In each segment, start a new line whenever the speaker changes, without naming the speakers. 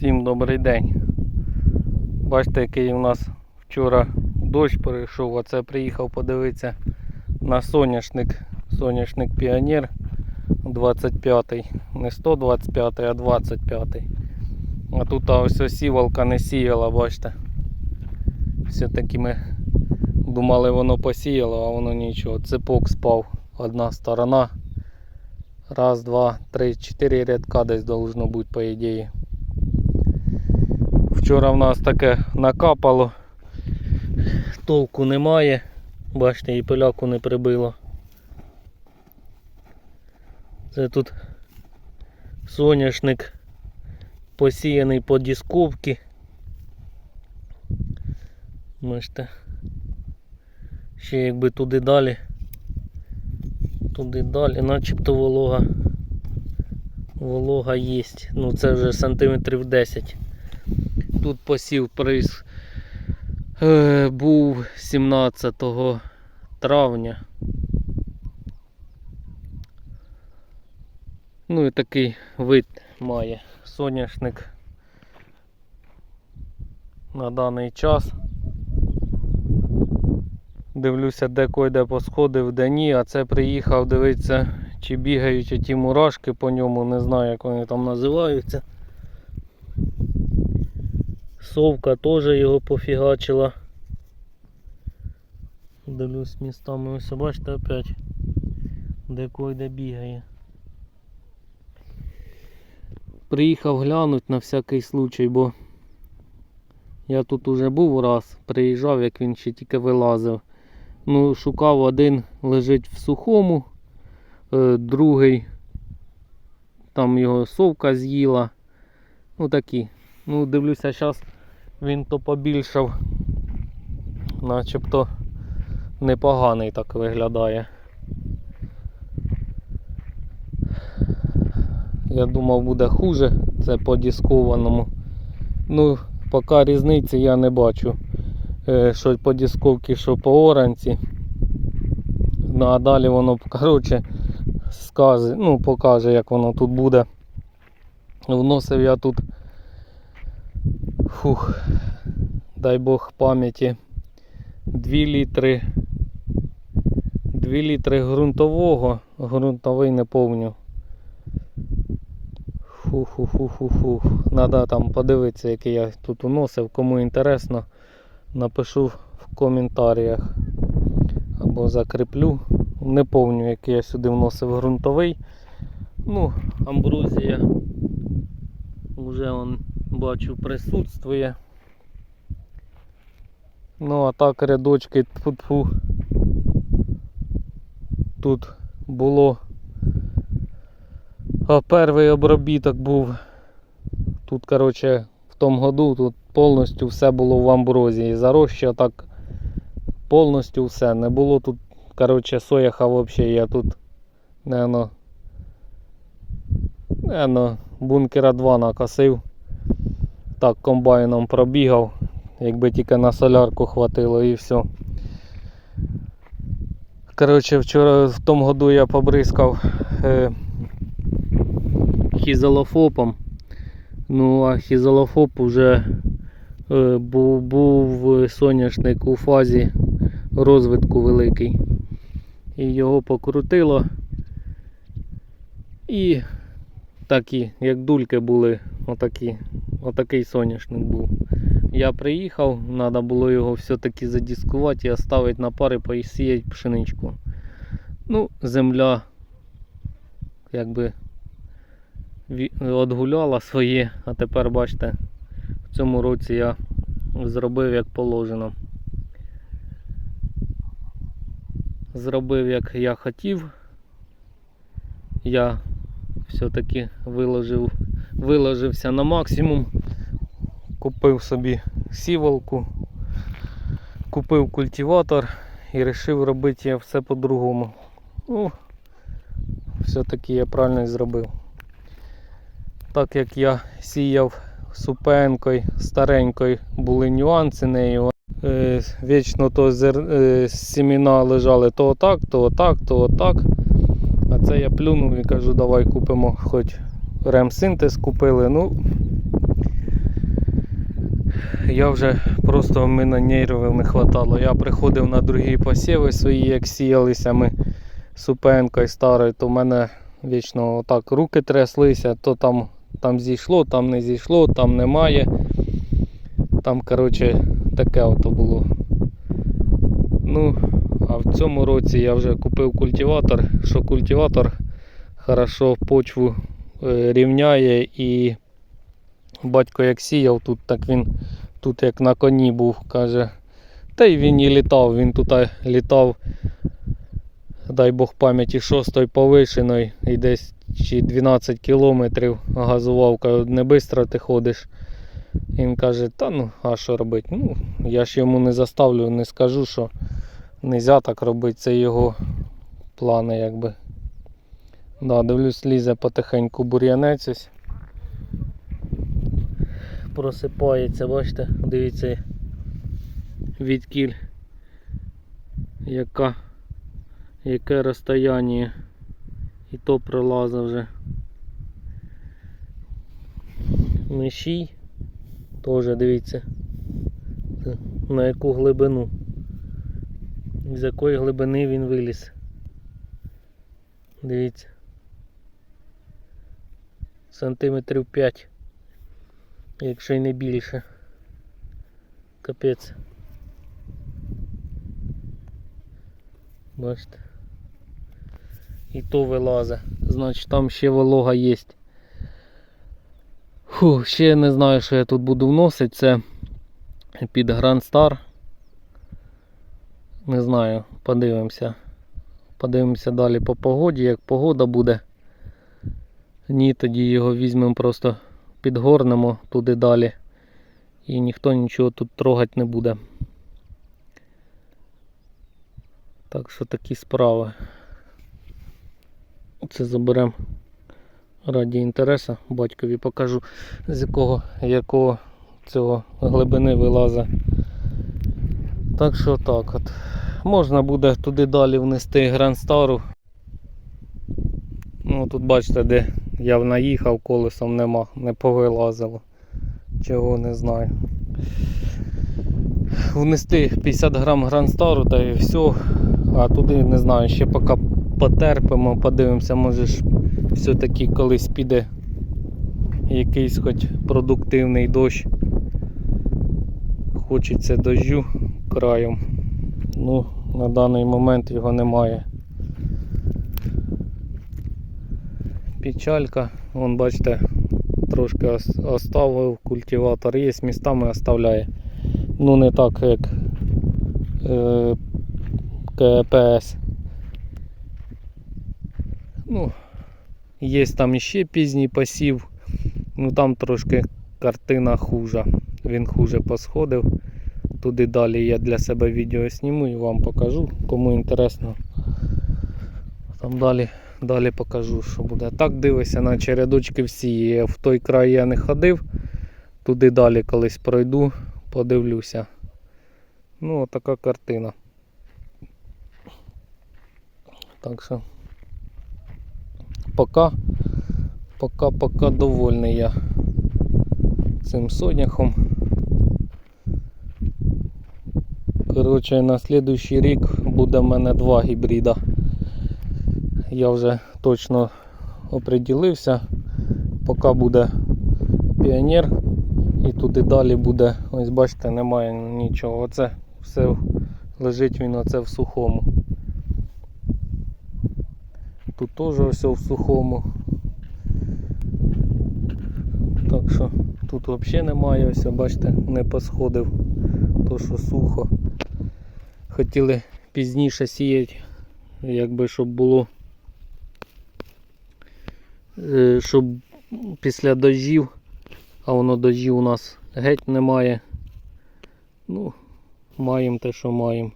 Всім добрий день. Бачите, який у нас вчора дощ перейшов, а це приїхав подивитися на соняшник. Соняшник Піонер 25-й. Не 125, а 25. А тут ось осівалка не сіяла, бачите. Все-таки ми думали воно посіяло, а воно нічого. Цепок спав одна сторона. Раз, два, три, чотири рядка десь должно бути, по ідеї. Вчора в нас таке накапало. Толку немає. Бачите, і пиляку не прибило. Це тут соняшник посіяний по дісковці. Бачите. Ще якби туди далі. Туди далі, начебто волога. Волога є. Ну це вже сантиметрів 10. Тут посів приз е, був 17 травня. Ну і такий вид має соняшник на даний час. Дивлюся, де койде посходив, де ні, а це приїхав дивитися, чи бігають ті мурашки по ньому, не знаю, як вони там називаються. Совка теж його пофігачила. Дивлюсь містами, ось бачите опять, де койде бігає. Приїхав глянуть на всякий случай, бо я тут уже був раз, приїжджав, як він ще тільки вилазив. Ну, шукав один лежить в сухому, е, другий там його совка з'їла. Ну такі. Ну, дивлюся, зараз він то побільшав, начебто непоганий так виглядає. Я думав буде хуже, це по дискованому. Ну, поки різниці я не бачу. Е, Що по дисковці, що по оранці. Ну, а далі воно, коротше, скаже, ну, покаже, як воно тут буде. Вносив я тут. Фух, дай Бог пам'яті. 2 літри. 2 літри ґрунтового, ґрунтовий не повню. Фу-фу-фу-фу-фу. Надо там подивитися, який я тут уносив. Кому інтересно, напишу в коментарях. Або закріплю. Не помню, який я сюди вносив ґрунтовий. Ну, амброзія вже он бачу присутствує. Ну, а так рядочки тьфу-тьфу. Тут було а перший обробіток був тут, коротше, в тому году тут повністю все було в амброзії. Зароща так повністю все. Не було тут, коротше, сояха взагалі. Я тут, наверно, наверно, бункера 2 накосив. Так, комбайном пробігав. Якби тільки на солярку хватило і все. Коротше, вчора в тому году я побризкав. Е, хізолофопом. Ну, а хізолофоп уже е, був, був соняшник у фазі розвитку великий. І його покрутило. І такі, як дульки були, отакі, отакий соняшник був. Я приїхав, треба було його все-таки задіскувати і оставити на пари посіяти пшеничку. Ну, земля якби відгуляла своє, а тепер бачите, в цьому році я зробив як положено. Зробив як я хотів. Я все-таки виложив, виложився на максимум. Купив собі сівалку, купив культиватор і вирішив робити все по-другому. Ну, все-таки я правильно зробив. Так як я сіяв супенкою, старенькою, були нюанси нею. Е, вічно то зер... е, сіміна лежали то отак, то отак, то отак. А це я плюнув і кажу, давай купимо хоч ремсинтез купили. Ну, я вже просто мене нервів не хватало. Я приходив на другі посіви свої, як сіялися ми супенкою старою, то в мене вічно отак руки тряслися, то там, там зійшло, там не зійшло, там немає. Там, коротше, таке ото було. Ну, в цьому році я вже купив культиватор, що культиватор хорошо почву е, рівняє і батько як сіяв тут, так він тут як на коні був, каже. Та й він і літав, він тут літав, дай Бог пам'яті, шостою повишеною і десь чи 12 кілометрів газував, каже, не швидко ти ходиш. Він каже, та ну, а що робити? Ну, я ж йому не заставлю, не скажу, що не можна так робити, це його плани якби. Да, дивлюсь, лізе потихеньку бур'янець ось. Просипається, бачите, дивіться відкіль, яка, яке розстояння і то пролаза вже. Мишій теж дивіться на яку глибину. З якої глибини він виліз. Дивіться. Сантиметрів 5, якщо й не більше. Капець. Бачите. І то вилазить. Значить там ще волога є. Фу, ще не знаю, що я тут буду вносити. Це під Grand Star. Не знаю, подивимося. Подивимося далі по погоді, як погода буде. Ні, тоді його візьмемо просто підгорнемо туди далі. І ніхто нічого тут трогати не буде. Так що такі справи. Це заберемо раді інтересу. Батькові покажу з якого якого цього глибини вилазить. Так що так от. Можна буде туди далі внести грандстару. Ну тут бачите, де я наїхав, колесом нема, не повилазило. Чого не знаю. Внести 50 грам грандстару та і все. А туди не знаю, ще поки потерпимо, подивимося, може ж все-таки колись піде якийсь хоч продуктивний дощ. Хочеться дощу краєм. Ну, на даний момент його немає. Печалька, вон бачите, трошки оставив культиватор, є містами оставляє. Ну не так як е, КПС. Ну, є там іще пізній посів, ну там трошки картина хужа. Він хуже посходив. Туди далі я для себе відео зніму і вам покажу, кому інтересно. Там далі, далі покажу, що буде. Так дивися на чередочки всі. В той край я не ходив. Туди далі колись пройду, подивлюся. Ну, така картина. Так що пока, пока, пока довольний я цим соняхом. Коротше, на слідуючий рік буде в мене два гібрида. Я вже точно оприділився. Поки буде піонер і туди далі буде, ось бачите, немає нічого. Оце все лежить він оце в сухому. Тут теж все в сухому. Так що тут взагалі немає, ось бачите, не посходив, то що сухо. Хотіли пізніше сіяти, якби щоб було, е, щоб після дождів, а воно дождів у нас геть немає. Ну, маємо те, що маємо.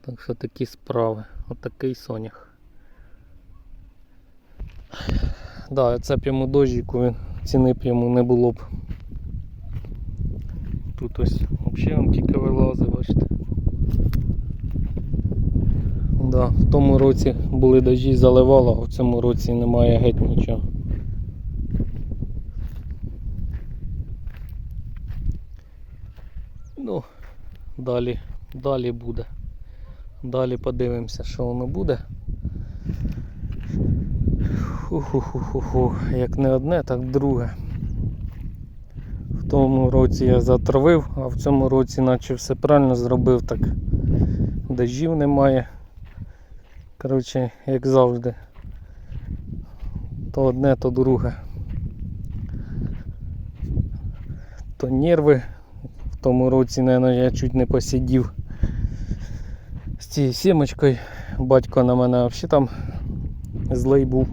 Так що такі справи. Отакий сонях. Да, це дощику, він ціни йому не було б. Тут ось взагалі вам тільки бачите. Да, В тому році були дожі, заливало, а в цьому році немає геть нічого. Ну, далі, далі буде. Далі подивимося, що воно буде. Ху-ху-ху-ху-ху, як не одне, так друге. В тому році я затравив, а в цьому році наче все правильно зробив, так дождів немає. Коротше, як завжди. То одне, то друге. То нерви. В тому році, мабуть, я чуть не посидів з цією сімочкою. Батько на мене взагалі там злий був.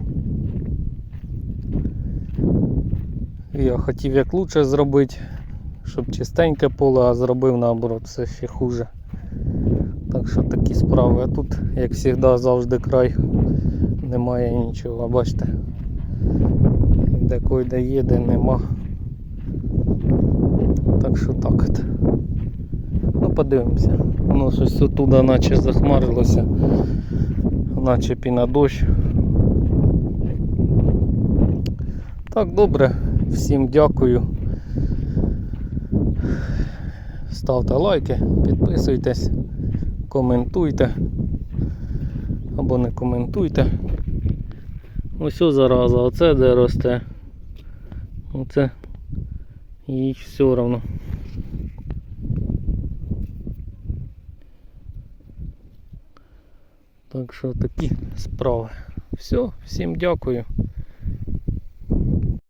Я хотів як лучше зробити, щоб чистеньке поле, а зробив наоборот, все ще хуже. Так що такі справи. А тут, як завжди, завжди край немає нічого, бачите. Де койде є, де нема. Так що так от. Ну подивимося. Воно щось оттуда наче захмарилося, наче піна дощ. Так, добре. Всім дякую. Ставте лайки, підписуйтесь, коментуйте або не коментуйте. Ось зараза, оце де росте. Оце їй все одно. Так що такі справи. Все, всім дякую.